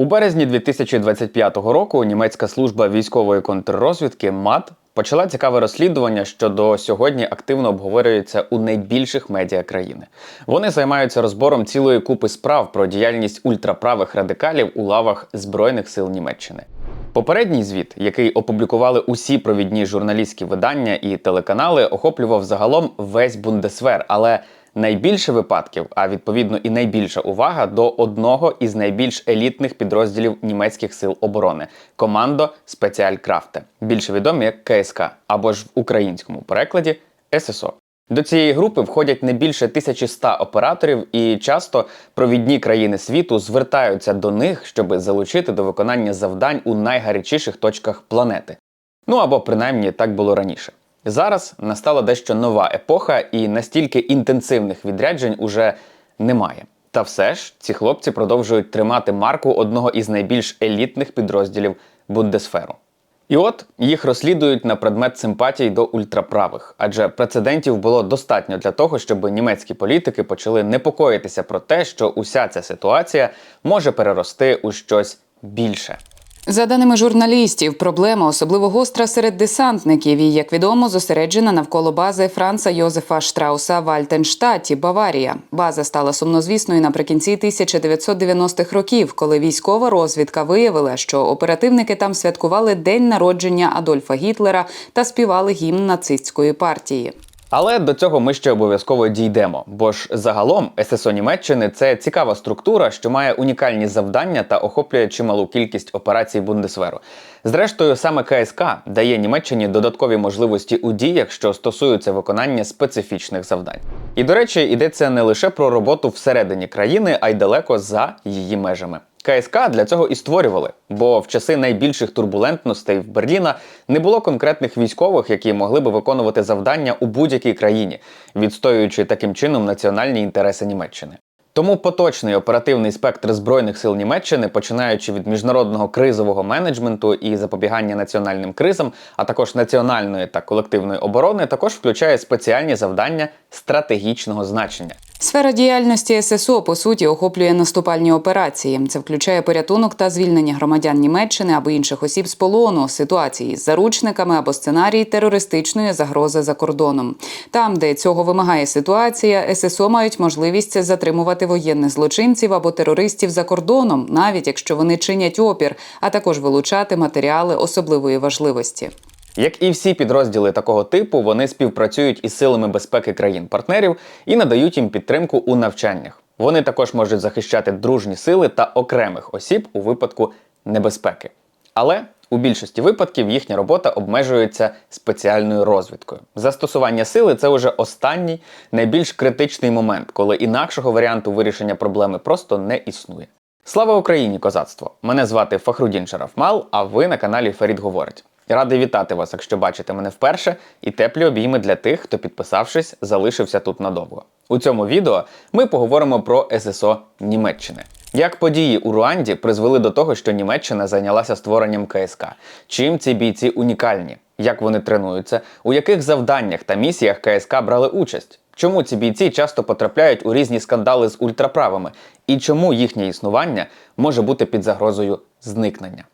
У березні 2025 року німецька служба військової контррозвідки МАД почала цікаве розслідування, що до сьогодні активно обговорюється у найбільших медіа країни. Вони займаються розбором цілої купи справ про діяльність ультраправих радикалів у лавах Збройних сил Німеччини. Попередній звіт, який опублікували усі провідні журналістські видання і телеканали, охоплював загалом весь Бундесвер, але найбільше випадків, а відповідно і найбільша увага до одного із найбільш елітних підрозділів німецьких сил оборони командо Спеціалькрафте, більше відомі як КСК або ж в українському перекладі ССО. До цієї групи входять не більше 1100 операторів, і часто провідні країни світу звертаються до них, щоб залучити до виконання завдань у найгарячіших точках планети. Ну або принаймні так було раніше. Зараз настала дещо нова епоха, і настільки інтенсивних відряджень уже немає. Та все ж ці хлопці продовжують тримати марку одного із найбільш елітних підрозділів Бундесферу. І от їх розслідують на предмет симпатій до ультраправих, адже прецедентів було достатньо для того, щоб німецькі політики почали непокоїтися про те, що уся ця ситуація може перерости у щось більше. За даними журналістів, проблема особливо гостра серед десантників і, як відомо, зосереджена навколо бази Франца Йозефа Штрауса в Альтенштаті, Баварія. База стала сумнозвісною наприкінці 1990-х років, коли військова розвідка виявила, що оперативники там святкували день народження Адольфа Гітлера та співали гімн нацистської партії. Але до цього ми ще обов'язково дійдемо, бо ж загалом ССО Німеччини це цікава структура, що має унікальні завдання та охоплює чималу кількість операцій Бундесверу. Зрештою, саме КСК дає Німеччині додаткові можливості у діях, що стосуються виконання специфічних завдань. І до речі, йдеться не лише про роботу всередині країни, а й далеко за її межами. КСК для цього і створювали, бо в часи найбільших турбулентностей в Берліна не було конкретних військових, які могли би виконувати завдання у будь-якій країні, відстоюючи таким чином національні інтереси Німеччини. Тому поточний оперативний спектр збройних сил Німеччини, починаючи від міжнародного кризового менеджменту і запобігання національним кризам, а також національної та колективної оборони, також включає спеціальні завдання стратегічного значення. Сфера діяльності ССО по суті охоплює наступальні операції. Це включає порятунок та звільнення громадян Німеччини або інших осіб з полону, ситуації з заручниками або сценарій терористичної загрози за кордоном. Там, де цього вимагає ситуація, ССО мають можливість затримувати воєнних злочинців або терористів за кордоном, навіть якщо вони чинять опір, а також вилучати матеріали особливої важливості. Як і всі підрозділи такого типу, вони співпрацюють із силами безпеки країн-партнерів і надають їм підтримку у навчаннях. Вони також можуть захищати дружні сили та окремих осіб у випадку небезпеки. Але у більшості випадків їхня робота обмежується спеціальною розвідкою. Застосування сили це вже останній найбільш критичний момент, коли інакшого варіанту вирішення проблеми просто не існує. Слава Україні, козацтво! Мене звати Фахрудін Шарафмал, а ви на каналі Фарід Говорить. Радий вітати вас, якщо бачите мене вперше, і теплі обійми для тих, хто, підписавшись, залишився тут надовго. У цьому відео ми поговоримо про ССО Німеччини. Як події у Руанді призвели до того, що Німеччина зайнялася створенням КСК? Чим ці бійці унікальні? Як вони тренуються? У яких завданнях та місіях КСК брали участь? Чому ці бійці часто потрапляють у різні скандали з ультраправими? І чому їхнє існування може бути під загрозою зникнення?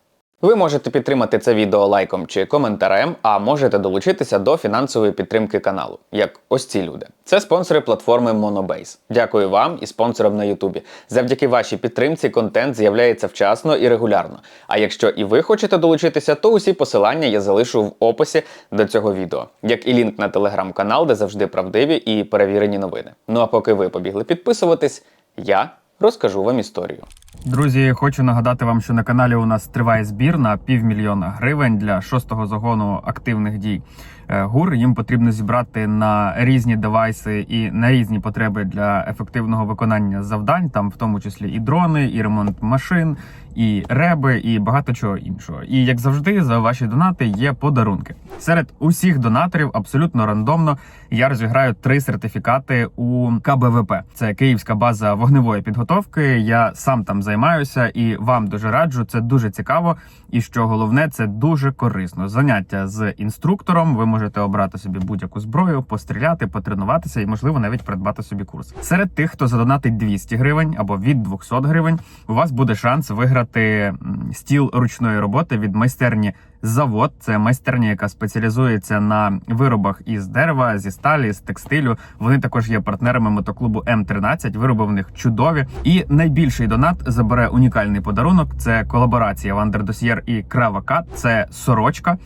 Ви можете підтримати це відео лайком чи коментарем, а можете долучитися до фінансової підтримки каналу, як ось ці люди. Це спонсори платформи Monobase. Дякую вам і спонсорам на Ютубі. Завдяки вашій підтримці контент з'являється вчасно і регулярно. А якщо і ви хочете долучитися, то усі посилання я залишу в описі до цього відео, як і лінк на телеграм-канал, де завжди правдиві і перевірені новини. Ну а поки ви побігли підписуватись, я розкажу вам історію. Друзі, хочу нагадати вам, що на каналі у нас триває збір на півмільйона гривень для шостого загону активних дій. Е, ГУР їм потрібно зібрати на різні девайси і на різні потреби для ефективного виконання завдань, там в тому числі і дрони, і ремонт машин, і реби, і багато чого іншого. І як завжди, за ваші донати є подарунки. Серед усіх донаторів абсолютно рандомно я розіграю три сертифікати у КБВП. Це Київська база вогневої підготовки. Я сам там займаюся, і вам дуже раджу. Це дуже цікаво. І що головне, це дуже корисно. Заняття з інструктором. Ви можете обрати собі будь-яку зброю, постріляти, потренуватися і, можливо, навіть придбати собі курс. Серед тих, хто задонатить 200 гривень або від 200 гривень, у вас буде шанс виграти стіл ручної роботи від майстерні. Завод це майстерня, яка спеціалізується на виробах із дерева, зі сталі, з текстилю. Вони також є партнерами мотоклубу М13. Вироби в них чудові. І найбільший донат забере унікальний подарунок. Це колаборація Вандердосьєр і Кравакат. Це сорочка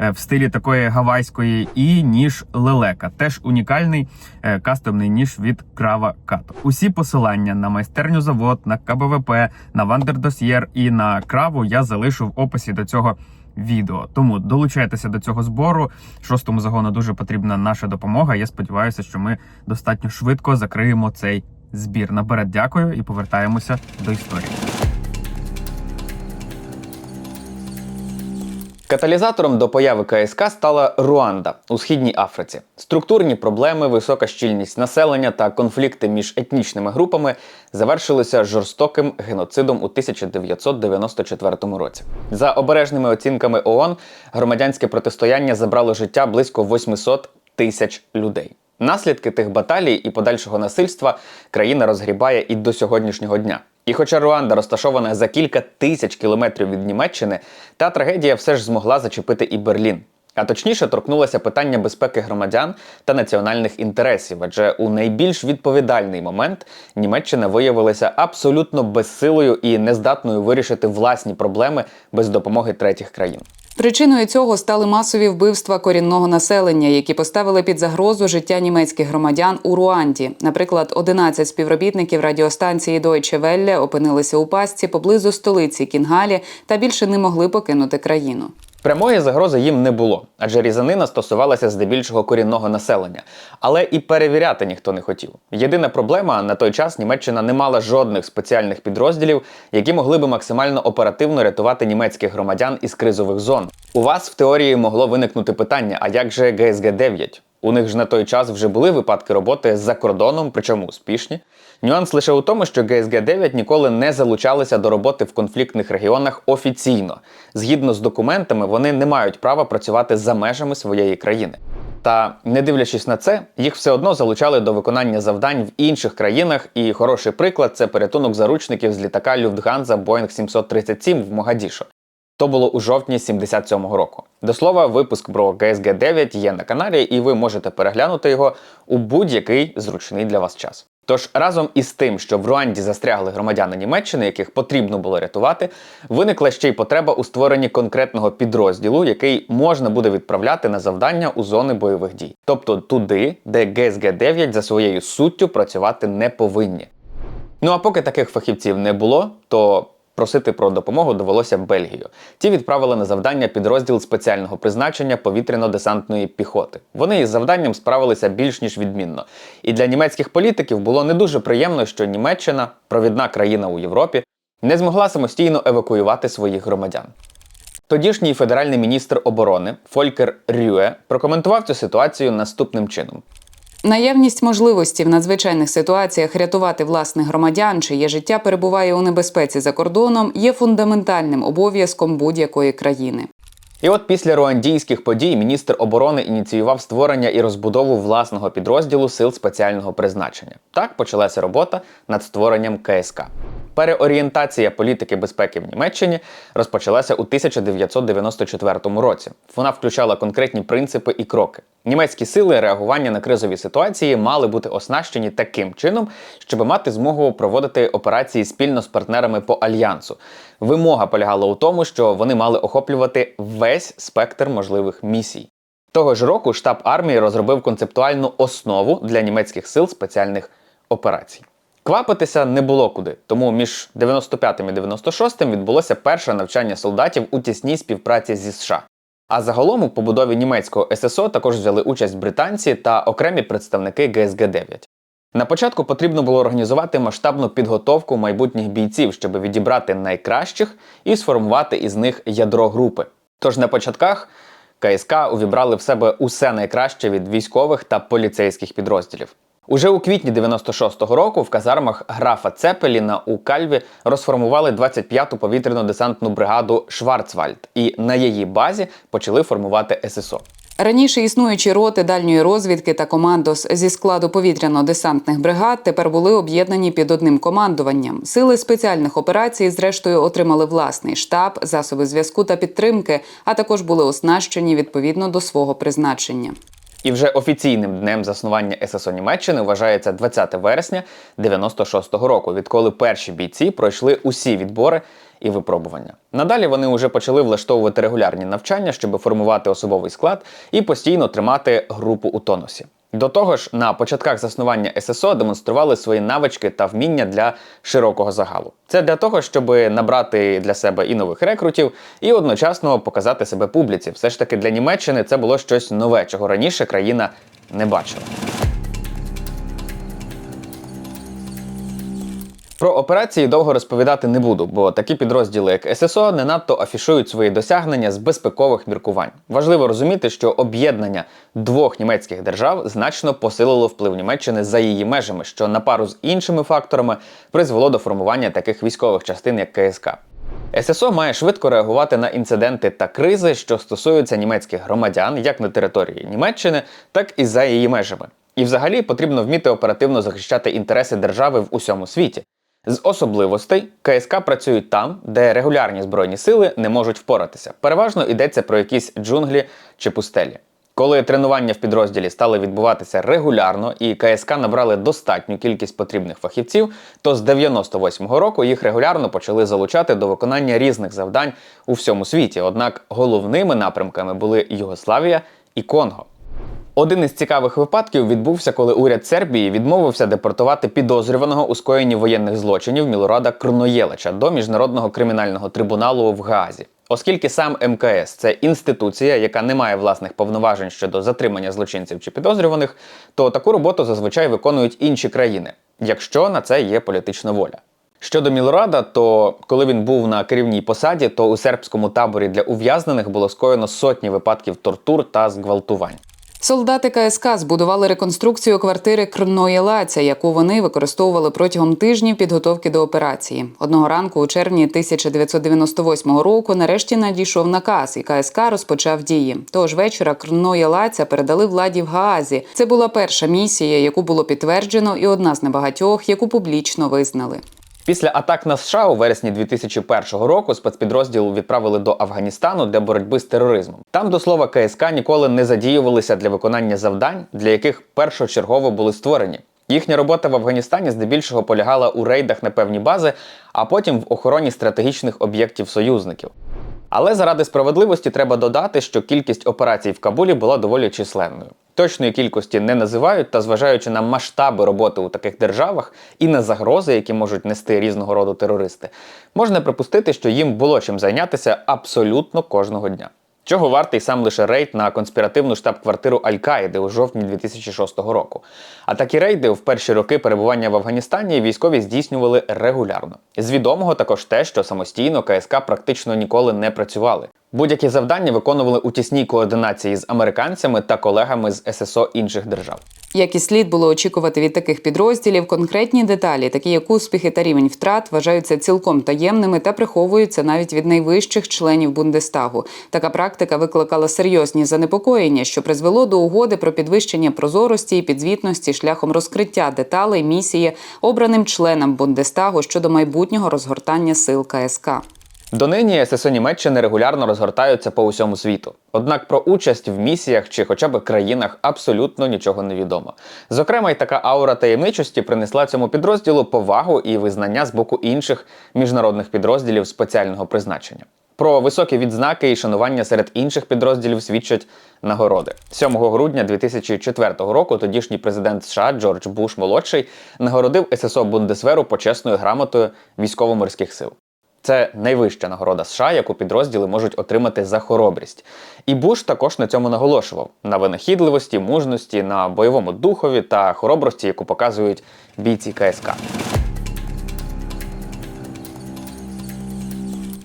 е, в стилі такої гавайської, і ніж лелека. Теж унікальний е, кастомний ніж від Крава Кат. Усі посилання на майстерню завод, на КБВП, на Вандердосьєр і на краву я залишу в описі до цього відео. Тому долучайтеся до цього збору. Шостому загону дуже потрібна наша допомога. Я сподіваюся, що ми достатньо швидко закриємо цей збір. Наперед дякую і повертаємося до історії. Каталізатором до появи КСК стала Руанда у східній Африці. Структурні проблеми, висока щільність населення та конфлікти між етнічними групами завершилися жорстоким геноцидом у 1994 році. За обережними оцінками ООН, громадянське протистояння забрало життя близько 800 тисяч людей. Наслідки тих баталій і подальшого насильства країна розгрібає і до сьогоднішнього дня. І хоча Руанда розташована за кілька тисяч кілометрів від Німеччини, та трагедія все ж змогла зачепити і Берлін. А точніше торкнулося питання безпеки громадян та національних інтересів, адже у найбільш відповідальний момент Німеччина виявилася абсолютно безсилою і нездатною вирішити власні проблеми без допомоги третіх країн. Причиною цього стали масові вбивства корінного населення, які поставили під загрозу життя німецьких громадян у Руанді. Наприклад, 11 співробітників радіостанції Deutsche Welle опинилися у пастці поблизу столиці Кінгалі та більше не могли покинути країну. Прямої загрози їм не було, адже різанина стосувалася здебільшого корінного населення, але і перевіряти ніхто не хотів. Єдина проблема на той час Німеччина не мала жодних спеціальних підрозділів, які могли би максимально оперативно рятувати німецьких громадян із кризових зон. У вас в теорії могло виникнути питання: а як же ГСГ 9 У них ж на той час вже були випадки роботи за кордоном, причому успішні. Нюанс лише у тому, що ГСГ 9 ніколи не залучалися до роботи в конфліктних регіонах офіційно. Згідно з документами, вони не мають права працювати за межами своєї країни. Та не дивлячись на це, їх все одно залучали до виконання завдань в інших країнах. І хороший приклад це порятунок заручників з літака Люфтганза Boeing 737 в Могадішо. То було у жовтні 77-го року. До слова, випуск про ГСГ 9 є на каналі, і ви можете переглянути його у будь-який зручний для вас час. Тож разом із тим, що в Руанді застрягли громадяни Німеччини, яких потрібно було рятувати, виникла ще й потреба у створенні конкретного підрозділу, який можна буде відправляти на завдання у зони бойових дій, тобто туди, де ГСГ 9 за своєю суттю працювати не повинні. Ну а поки таких фахівців не було, то просити про допомогу довелося Бельгію. Ті відправили на завдання підрозділ спеціального призначення повітряно-десантної піхоти. Вони із завданням справилися більш ніж відмінно. І для німецьких політиків було не дуже приємно, що Німеччина, провідна країна у Європі, не змогла самостійно евакуювати своїх громадян. Тодішній федеральний міністр оборони Фолькер Рюе прокоментував цю ситуацію наступним чином. Наявність можливості в надзвичайних ситуаціях рятувати власних громадян, чиє життя перебуває у небезпеці за кордоном, є фундаментальним обов'язком будь-якої країни. І от після руандійських подій міністр оборони ініціював створення і розбудову власного підрозділу сил спеціального призначення. Так почалася робота над створенням КСК. Переорієнтація політики безпеки в Німеччині розпочалася у 1994 році. Вона включала конкретні принципи і кроки. Німецькі сили реагування на кризові ситуації мали бути оснащені таким чином, щоб мати змогу проводити операції спільно з партнерами по альянсу. Вимога полягала у тому, що вони мали охоплювати весь спектр можливих місій. Того ж року штаб армії розробив концептуальну основу для німецьких сил спеціальних операцій. Квапитися не було куди, тому між 95 і 96 відбулося перше навчання солдатів у тісній співпраці зі США. А загалом у побудові німецького ССО також взяли участь британці та окремі представники ГСГ 9 На початку потрібно було організувати масштабну підготовку майбутніх бійців, щоб відібрати найкращих і сформувати із них ядро групи. Тож на початках КСК увібрали в себе усе найкраще від військових та поліцейських підрозділів. Уже у квітні 96-го року в казармах графа Цепеліна у Кальві розформували 25-ту повітряно-десантну бригаду Шварцвальд, і на її базі почали формувати ССО. Раніше існуючі роти дальньої розвідки та командос зі складу повітряно-десантних бригад тепер були об'єднані під одним командуванням. Сили спеціальних операцій, зрештою, отримали власний штаб, засоби зв'язку та підтримки, а також були оснащені відповідно до свого призначення. І вже офіційним днем заснування ССО Німеччини вважається 20 вересня 96-го року, відколи перші бійці пройшли усі відбори і випробування. Надалі вони вже почали влаштовувати регулярні навчання, щоб формувати особовий склад і постійно тримати групу у тонусі. До того ж, на початках заснування ССО демонстрували свої навички та вміння для широкого загалу. Це для того, щоб набрати для себе і нових рекрутів, і одночасно показати себе публіці. Все ж таки для Німеччини це було щось нове, чого раніше країна не бачила. Про операції довго розповідати не буду, бо такі підрозділи, як ССО, не надто афішують свої досягнення з безпекових міркувань. Важливо розуміти, що об'єднання двох німецьких держав значно посилило вплив Німеччини за її межами, що на пару з іншими факторами призвело до формування таких військових частин, як КСК. ССО має швидко реагувати на інциденти та кризи, що стосуються німецьких громадян як на території Німеччини, так і за її межами. І взагалі потрібно вміти оперативно захищати інтереси держави в усьому світі. З особливостей КСК працюють там, де регулярні збройні сили не можуть впоратися. Переважно йдеться про якісь джунглі чи пустелі. Коли тренування в підрозділі стали відбуватися регулярно і КСК набрали достатню кількість потрібних фахівців, то з 98-го року їх регулярно почали залучати до виконання різних завдань у всьому світі. Однак головними напрямками були Югославія і Конго. Один із цікавих випадків відбувся, коли уряд Сербії відмовився депортувати підозрюваного у скоєнні воєнних злочинів Мілорада Крноєлича до міжнародного кримінального трибуналу в Гаазі. Оскільки сам МКС це інституція, яка не має власних повноважень щодо затримання злочинців чи підозрюваних, то таку роботу зазвичай виконують інші країни, якщо на це є політична воля. Щодо Мілорада, то коли він був на керівній посаді, то у сербському таборі для ув'язнених було скоєно сотні випадків тортур та зґвалтувань. Солдати КСК збудували реконструкцію квартири Крної Лаця, яку вони використовували протягом тижнів підготовки до операції. Одного ранку, у червні 1998 року, нарешті надійшов наказ, і КСК розпочав дії. Того ж вечора Крної Лаця передали владі в Гаазі. Це була перша місія, яку було підтверджено, і одна з небагатьох, яку публічно визнали. Після атак на США у вересні 2001 року спецпідрозділ відправили до Афганістану для боротьби з тероризмом. Там, до слова, КСК ніколи не задіювалися для виконання завдань, для яких першочергово були створені. Їхня робота в Афганістані здебільшого полягала у рейдах на певні бази, а потім в охороні стратегічних об'єктів союзників. Але заради справедливості треба додати, що кількість операцій в Кабулі була доволі численною. Точної кількості не називають, та зважаючи на масштаби роботи у таких державах і на загрози, які можуть нести різного роду терористи, можна припустити, що їм було чим зайнятися абсолютно кожного дня. Чого вартий сам лише рейд на конспіративну штаб-квартиру Аль-Каїди у жовтні 2006 року. А такі рейди в перші роки перебування в Афганістані військові здійснювали регулярно. З відомого також те, що самостійно КСК практично ніколи не працювали. Будь-які завдання виконували у тісній координації з американцями та колегами з ССО інших держав. Як і слід було очікувати від таких підрозділів, конкретні деталі, такі як успіхи та рівень втрат, вважаються цілком таємними та приховуються навіть від найвищих членів Бундестагу. Така практика викликала серйозні занепокоєння, що призвело до угоди про підвищення прозорості і підзвітності шляхом розкриття деталей місії обраним членам Бундестагу щодо майбутнього розгортання сил КСК. Донині ССО Німеччини регулярно розгортаються по усьому світу. Однак про участь в місіях чи хоча б країнах абсолютно нічого не відомо. Зокрема, й така аура таємничості принесла цьому підрозділу повагу і визнання з боку інших міжнародних підрозділів спеціального призначення. Про високі відзнаки і шанування серед інших підрозділів свідчать нагороди. 7 грудня 2004 року тодішній президент США Джордж Буш молодший нагородив ССО Бундесверу почесною грамотою військово-морських сил. Це найвища нагорода США, яку підрозділи можуть отримати за хоробрість. І Буш також на цьому наголошував: на винахідливості, мужності, на бойовому духові та хоробрості, яку показують бійці КСК.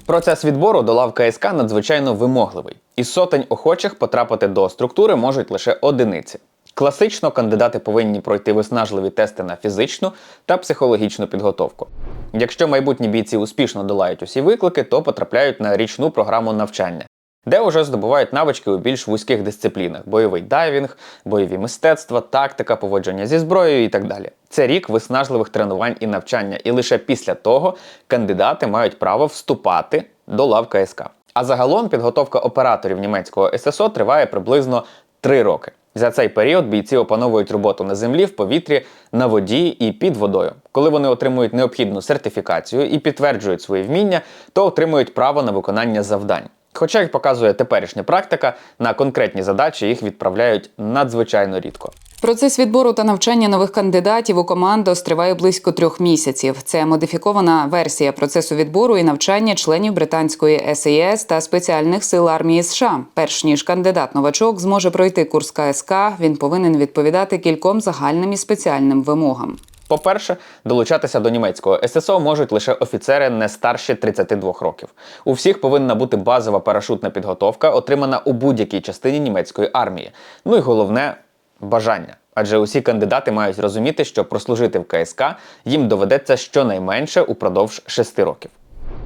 Процес відбору до лав КСК надзвичайно вимогливий. Із сотень охочих потрапити до структури можуть лише одиниці. Класично кандидати повинні пройти виснажливі тести на фізичну та психологічну підготовку. Якщо майбутні бійці успішно долають усі виклики, то потрапляють на річну програму навчання, де вже здобувають навички у більш вузьких дисциплінах: бойовий дайвінг, бойові мистецтва, тактика, поводження зі зброєю і так далі. Це рік виснажливих тренувань і навчання, і лише після того кандидати мають право вступати до лав КСК. А загалом підготовка операторів німецького ССО триває приблизно 3 роки. За цей період бійці опановують роботу на землі, в повітрі, на воді і під водою. Коли вони отримують необхідну сертифікацію і підтверджують свої вміння, то отримують право на виконання завдань. Хоча, як показує теперішня практика, на конкретні задачі їх відправляють надзвичайно рідко. Процес відбору та навчання нових кандидатів у командос триває близько трьох місяців. Це модифікована версія процесу відбору і навчання членів британської СІС та спеціальних сил армії США. Перш ніж кандидат новачок зможе пройти курс КСК, він повинен відповідати кільком загальним і спеціальним вимогам. По-перше, долучатися до німецького ССО можуть лише офіцери не старші 32 років. У всіх повинна бути базова парашутна підготовка, отримана у будь-якій частині німецької армії. Ну і головне бажання. Адже усі кандидати мають розуміти, що прослужити в КСК їм доведеться щонайменше упродовж 6 років.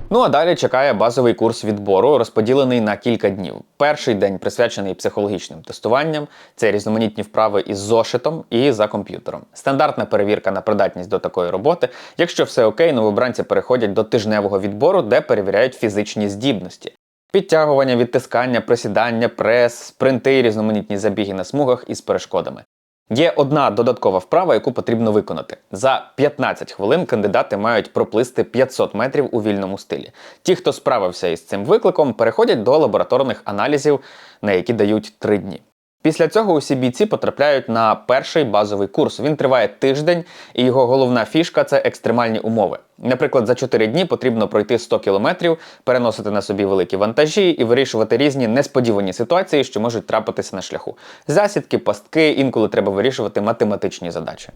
Ну а далі чекає базовий курс відбору, розподілений на кілька днів. Перший день присвячений психологічним тестуванням, це різноманітні вправи із зошитом і за комп'ютером. Стандартна перевірка на придатність до такої роботи. Якщо все окей, новобранці переходять до тижневого відбору, де перевіряють фізичні здібності. Підтягування, відтискання, присідання, прес, спринти, різноманітні забіги на смугах із перешкодами. Є одна додаткова вправа, яку потрібно виконати. За 15 хвилин кандидати мають проплисти 500 метрів у вільному стилі. Ті, хто справився із цим викликом, переходять до лабораторних аналізів, на які дають 3 дні. Після цього усі бійці потрапляють на перший базовий курс. Він триває тиждень, і його головна фішка це екстремальні умови. Наприклад, за 4 дні потрібно пройти 100 кілометрів, переносити на собі великі вантажі і вирішувати різні несподівані ситуації, що можуть трапитися на шляху. Засідки, пастки, інколи треба вирішувати математичні задачі.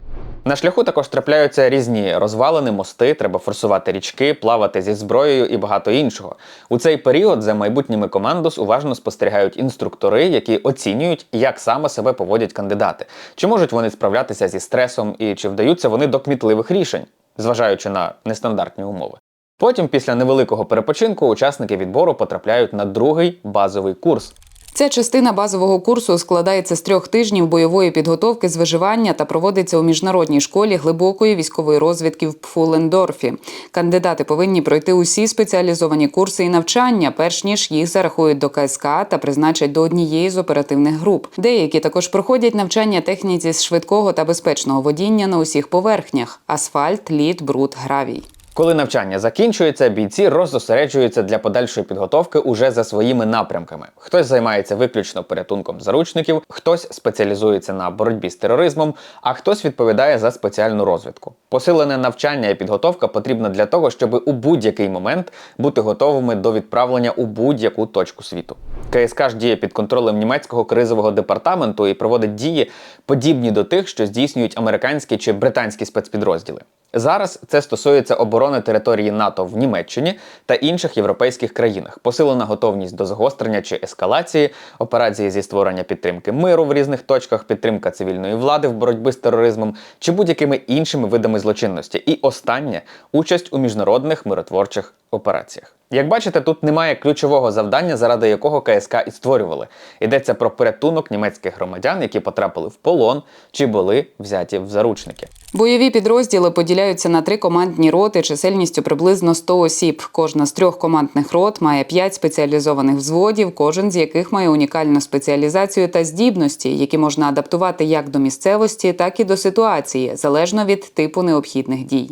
На шляху також трапляються різні розвалини, мости, треба форсувати річки, плавати зі зброєю і багато іншого. У цей період за майбутніми командос уважно спостерігають інструктори, які оцінюють, як саме себе поводять кандидати, чи можуть вони справлятися зі стресом і чи вдаються вони до кмітливих рішень, зважаючи на нестандартні умови. Потім, після невеликого перепочинку, учасники відбору потрапляють на другий базовий курс. Ця частина базового курсу складається з трьох тижнів бойової підготовки з виживання та проводиться у міжнародній школі глибокої військової розвідки в Пфулендорфі. Кандидати повинні пройти усі спеціалізовані курси і навчання, перш ніж їх зарахують до КСК та призначать до однієї з оперативних груп. Деякі також проходять навчання техніці з швидкого та безпечного водіння на усіх поверхнях: асфальт, лід, бруд, гравій. Коли навчання закінчується, бійці роззосереджуються для подальшої підготовки уже за своїми напрямками. Хтось займається виключно порятунком заручників, хтось спеціалізується на боротьбі з тероризмом, а хтось відповідає за спеціальну розвідку. Посилене навчання і підготовка потрібна для того, щоб у будь-який момент бути готовими до відправлення у будь-яку точку світу. КСК ж діє під контролем німецького кризового департаменту і проводить дії, подібні до тих, що здійснюють американські чи британські спецпідрозділи. Зараз це стосується оборони території НАТО в Німеччині та інших європейських країнах, посилена готовність до загострення чи ескалації, операції зі створення підтримки миру в різних точках, підтримка цивільної влади в боротьбі з тероризмом чи будь-якими іншими видами злочинності. І останнє участь у міжнародних миротворчих операціях. Як бачите, тут немає ключового завдання, заради якого КСК і створювали. Йдеться про порятунок німецьких громадян, які потрапили в полон чи були взяті в заручники. Бойові підрозділи поділяються на три командні роти чисельністю приблизно 100 осіб. Кожна з трьох командних рот має п'ять спеціалізованих взводів, кожен з яких має унікальну спеціалізацію та здібності, які можна адаптувати як до місцевості, так і до ситуації, залежно від типу необхідних дій.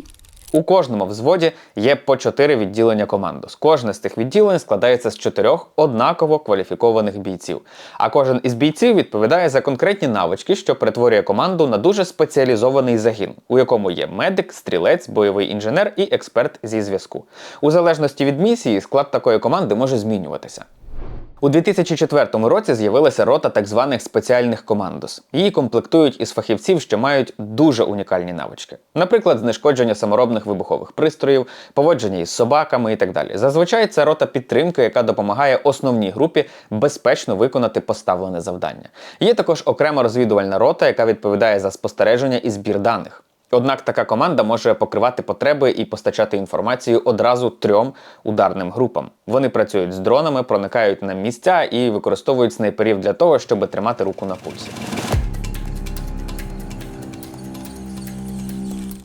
У кожному взводі є по чотири відділення командос. Кожне з тих відділень складається з чотирьох однаково кваліфікованих бійців. А кожен із бійців відповідає за конкретні навички, що перетворює команду на дуже спеціалізований загін, у якому є медик, стрілець, бойовий інженер і експерт зі зв'язку. У залежності від місії склад такої команди може змінюватися. У 2004 році з'явилася рота так званих спеціальних командос. Її комплектують із фахівців, що мають дуже унікальні навички, наприклад, знешкодження саморобних вибухових пристроїв, поводження із собаками і так далі. Зазвичай це рота підтримки, яка допомагає основній групі безпечно виконати поставлене завдання. Є також окрема розвідувальна рота, яка відповідає за спостереження і збір даних. Однак така команда може покривати потреби і постачати інформацію одразу трьом ударним групам. Вони працюють з дронами, проникають на місця і використовують снайперів для того, щоб тримати руку на пульсі.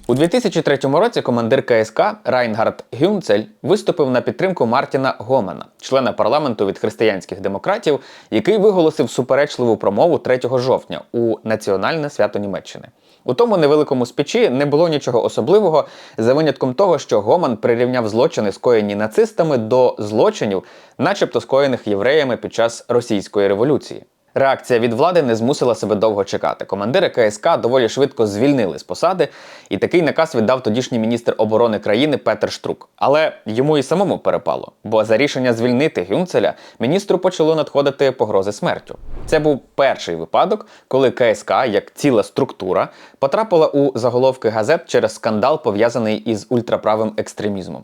У 2003 році командир КСК Райнгард Гюнцель виступив на підтримку Мартіна Гомана, члена парламенту від християнських демократів, який виголосив суперечливу промову 3 жовтня у національне свято Німеччини. У тому невеликому спічі не було нічого особливого, за винятком того, що Гоман прирівняв злочини, скоєні нацистами, до злочинів, начебто скоєних євреями під час російської революції. Реакція від влади не змусила себе довго чекати. Командири КСК доволі швидко звільнили з посади, і такий наказ віддав тодішній міністр оборони країни Петер Штрук. Але йому і самому перепало, бо за рішення звільнити Гюнцеля міністру почало надходити погрози смертю. Це був перший випадок, коли КСК, як ціла структура, потрапила у заголовки газет через скандал, пов'язаний із ультраправим екстремізмом.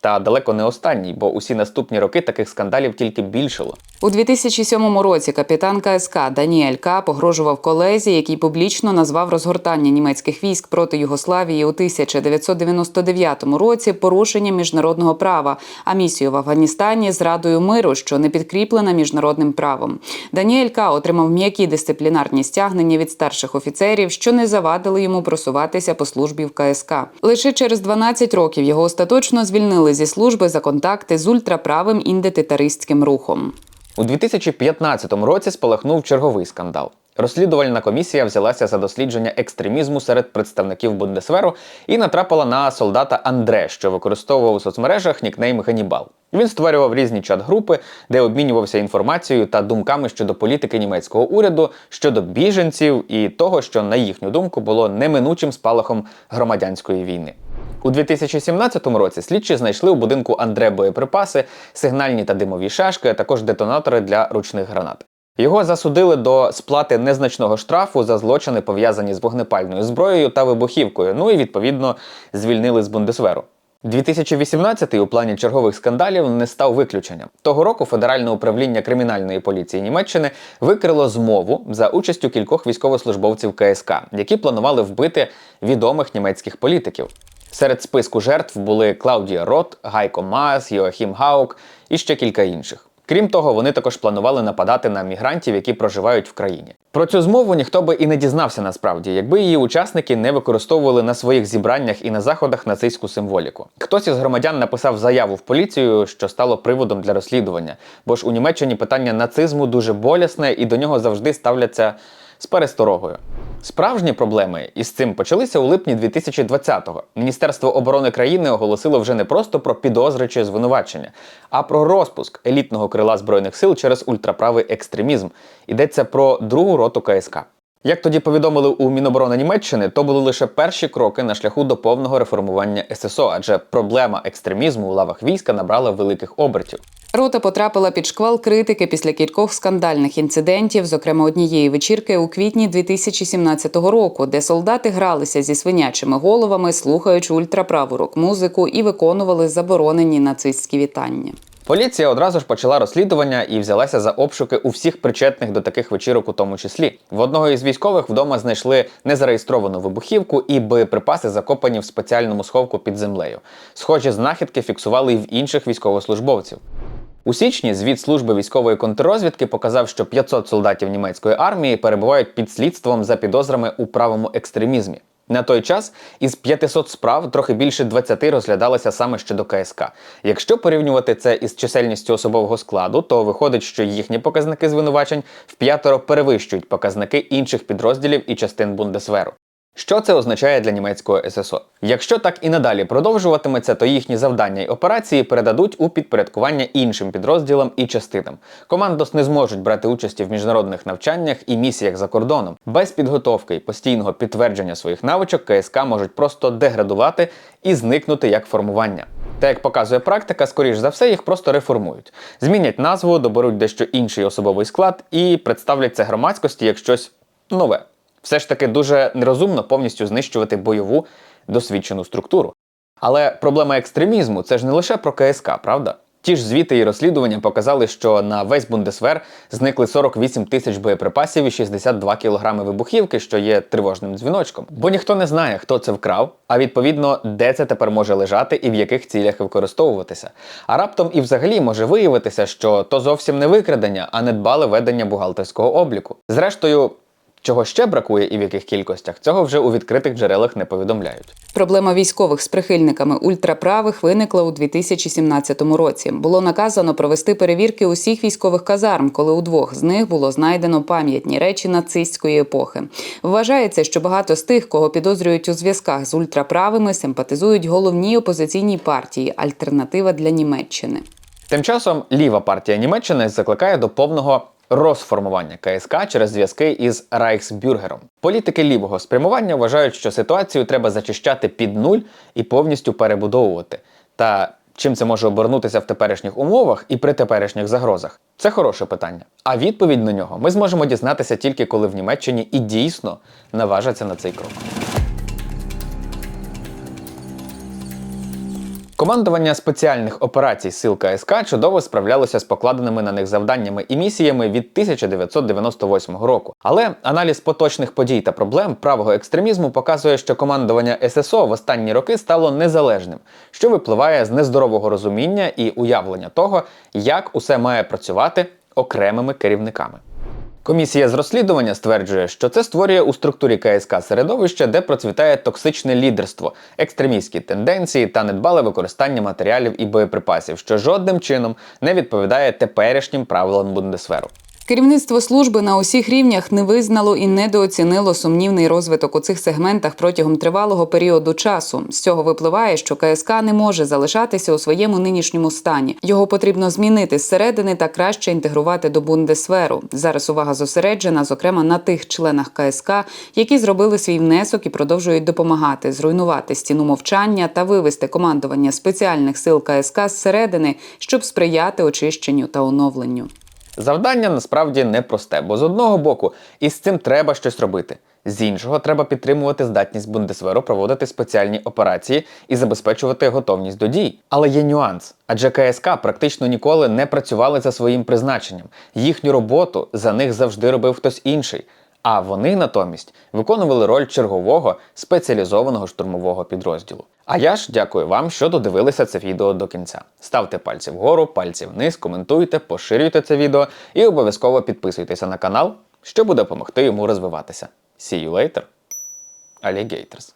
Та далеко не останній, бо усі наступні роки таких скандалів тільки більшало. У 2007 році капітан КСК Даніель К. погрожував колезі, який публічно назвав розгортання німецьких військ проти Югославії у 1999 році порушенням міжнародного права, а місію в Афганістані зрадою миру, що не підкріплена міжнародним правом. Даніель К. отримав м'які дисциплінарні стягнення від старших офіцерів, що не завадили йому просуватися по службі в КСК. Лише через 12 років його остаточно звільнили зі служби за контакти з ультраправим індетитаристським рухом. У 2015 році спалахнув черговий скандал. Розслідувальна комісія взялася за дослідження екстремізму серед представників Бундесверу і натрапила на солдата Андре, що використовував у соцмережах нікнейм Ганібал. Він створював різні чат-групи, де обмінювався інформацією та думками щодо політики німецького уряду, щодо біженців і того, що на їхню думку було неминучим спалахом громадянської війни. У 2017 році слідчі знайшли у будинку Андре боєприпаси, сигнальні та димові шашки, а також детонатори для ручних гранат. Його засудили до сплати незначного штрафу за злочини, пов'язані з вогнепальною зброєю та вибухівкою. Ну і відповідно звільнили з Бундесверу. 2018 у плані чергових скандалів не став виключенням. Того року Федеральне управління кримінальної поліції Німеччини викрило змову за участю кількох військовослужбовців КСК, які планували вбити відомих німецьких політиків. Серед списку жертв були Клаудія Рот, Гайко Маас, Йоахім Гаук і ще кілька інших. Крім того, вони також планували нападати на мігрантів, які проживають в країні. Про цю змову ніхто би і не дізнався насправді, якби її учасники не використовували на своїх зібраннях і на заходах нацистську символіку. Хтось із громадян написав заяву в поліцію, що стало приводом для розслідування, бо ж у Німеччині питання нацизму дуже болісне і до нього завжди ставляться з пересторогою. Справжні проблеми із цим почалися у липні 2020-го. Міністерство оборони країни оголосило вже не просто про підозри чи звинувачення, а про розпуск елітного крила збройних сил через ультраправий екстремізм. Йдеться про другу роту КСК. Як тоді повідомили у Міноборони Німеччини, то були лише перші кроки на шляху до повного реформування ССО, адже проблема екстремізму у лавах війська набрала великих обертів. Рота потрапила під шквал критики після кількох скандальних інцидентів, зокрема однієї вечірки у квітні 2017 року, де солдати гралися зі свинячими головами, слухаючи ультраправу рок-музику і виконували заборонені нацистські вітання. Поліція одразу ж почала розслідування і взялася за обшуки у всіх причетних до таких вечірок, у тому числі. В одного із військових вдома знайшли незареєстровану вибухівку і боєприпаси, закопані в спеціальному сховку під землею. Схожі знахідки фіксували і в інших військовослужбовців. У січні звіт служби військової контррозвідки показав, що 500 солдатів німецької армії перебувають під слідством за підозрами у правому екстремізмі. На той час із 500 справ трохи більше 20 розглядалося саме щодо КСК. Якщо порівнювати це із чисельністю особового складу, то виходить, що їхні показники звинувачень вп'ятеро перевищують показники інших підрозділів і частин Бундесверу. Що це означає для німецького ССО? Якщо так і надалі продовжуватиметься, то їхні завдання й операції передадуть у підпорядкування іншим підрозділам і частинам. Командос не зможуть брати участі в міжнародних навчаннях і місіях за кордоном. Без підготовки і постійного підтвердження своїх навичок КСК можуть просто деградувати і зникнути як формування. Та як показує практика, скоріш за все їх просто реформують. Змінять назву, доберуть дещо інший особовий склад і представлять це громадськості як щось нове. Все ж таки дуже нерозумно повністю знищувати бойову досвідчену структуру. Але проблема екстремізму це ж не лише про КСК, правда? Ті ж звіти і розслідування показали, що на весь Бундесвер зникли 48 тисяч боєприпасів і 62 кілограми вибухівки, що є тривожним дзвіночком. Бо ніхто не знає, хто це вкрав, а відповідно, де це тепер може лежати і в яких цілях використовуватися. А раптом і взагалі може виявитися, що то зовсім не викрадення, а недбале ведення бухгалтерського обліку. Зрештою, чого ще бракує і в яких кількостях, цього вже у відкритих джерелах не повідомляють. Проблема військових з прихильниками ультраправих виникла у 2017 році. Було наказано провести перевірки усіх військових казарм, коли у двох з них було знайдено пам'ятні речі нацистської епохи. Вважається, що багато з тих, кого підозрюють у зв'язках з ультраправими, симпатизують головній опозиційній партії Альтернатива для Німеччини. Тим часом ліва партія Німеччини закликає до повного розформування КСК через зв'язки із Райхсбюргером. Політики лівого спрямування вважають, що ситуацію треба зачищати під нуль і повністю перебудовувати. Та чим це може обернутися в теперішніх умовах і при теперішніх загрозах? Це хороше питання. А відповідь на нього ми зможемо дізнатися тільки коли в Німеччині і дійсно наважаться на цей крок. Командування спеціальних операцій сил КСК чудово справлялося з покладеними на них завданнями і місіями від 1998 року. Але аналіз поточних подій та проблем правого екстремізму показує, що командування ССО в останні роки стало незалежним, що випливає з нездорового розуміння і уявлення того, як усе має працювати окремими керівниками. Комісія з розслідування стверджує, що це створює у структурі КСК середовище, де процвітає токсичне лідерство, екстремістські тенденції та недбале використання матеріалів і боєприпасів, що жодним чином не відповідає теперішнім правилам Бундесверу. Керівництво служби на усіх рівнях не визнало і недооцінило сумнівний розвиток у цих сегментах протягом тривалого періоду часу. З цього випливає, що КСК не може залишатися у своєму нинішньому стані. Його потрібно змінити зсередини та краще інтегрувати до бундесверу. Зараз увага зосереджена, зокрема на тих членах КСК, які зробили свій внесок і продовжують допомагати зруйнувати стіну мовчання та вивести командування спеціальних сил КСК зсередини, щоб сприяти очищенню та оновленню. Завдання насправді непросте, бо з одного боку із цим треба щось робити. З іншого треба підтримувати здатність Бундесверу проводити спеціальні операції і забезпечувати готовність до дій. Але є нюанс, адже КСК практично ніколи не працювали за своїм призначенням. Їхню роботу за них завжди робив хтось інший. А вони натомість виконували роль чергового спеціалізованого штурмового підрозділу. А я ж дякую вам, що додивилися це відео до кінця. Ставте пальці вгору, пальці вниз, коментуйте, поширюйте це відео і обов'язково підписуйтеся на канал, що буде допомогти йому розвиватися. See you later, alligators!